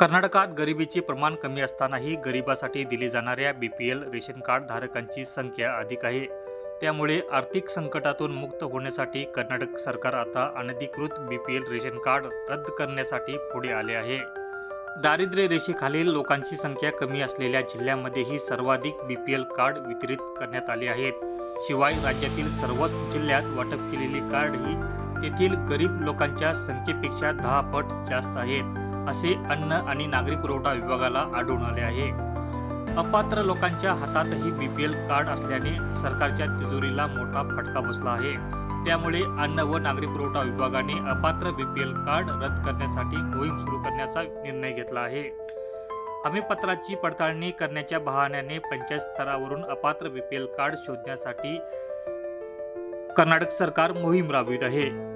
कर्नाटकात गरिबीचे प्रमाण कमी असतानाही गरिबासाठी दिले जाणाऱ्या B P L ration card धारकांची संख्या अधिक आहे. त्यामुळे आर्थिक संकटातून मुक्त होण्यासाठी कर्नाटक सरकार आता अनधिकृत B P L ration card रद्द करण्यासाठी पुढे आले आहे. दारिद्र्य रेषेखालील लोकांची संख्या कमी असलेल्या जिल्ह्यांमध्येही सर्वाधिक बी पी एल कार्ड वितरित करण्यात आले आहेत. शिवाय राज्यातील सर्वच जिल्ह्यात वाटप केलेली कार्डही तेथील गरीब लोकांच्या संख्येपेक्षा दहा पट जास्त आहेत. असे अन्न आणि नागरी पुरवठा विभागाला आढळून आले आहे. अपात्र लोकांच्या हातातही बी पी एल कार्ड असल्याने सरकारच्या तिजोरीला मोठा फटका बसला आहे. त्यामुळे अन्न व नागरी पुरवठा विभागाने अपात्र बी पी एल कार्ड रद्द करण्यासाठी मोहीम सुरू करण्याचा निर्णय घेतला आहे. हमीपत्राची पडताळणी करण्याच्या बहाण्याने पंचायत स्तरावरून अपात्र बी पी एल कार्ड शोधण्यासाठी कर्नाटक सरकार मोहीम राबवित आहे.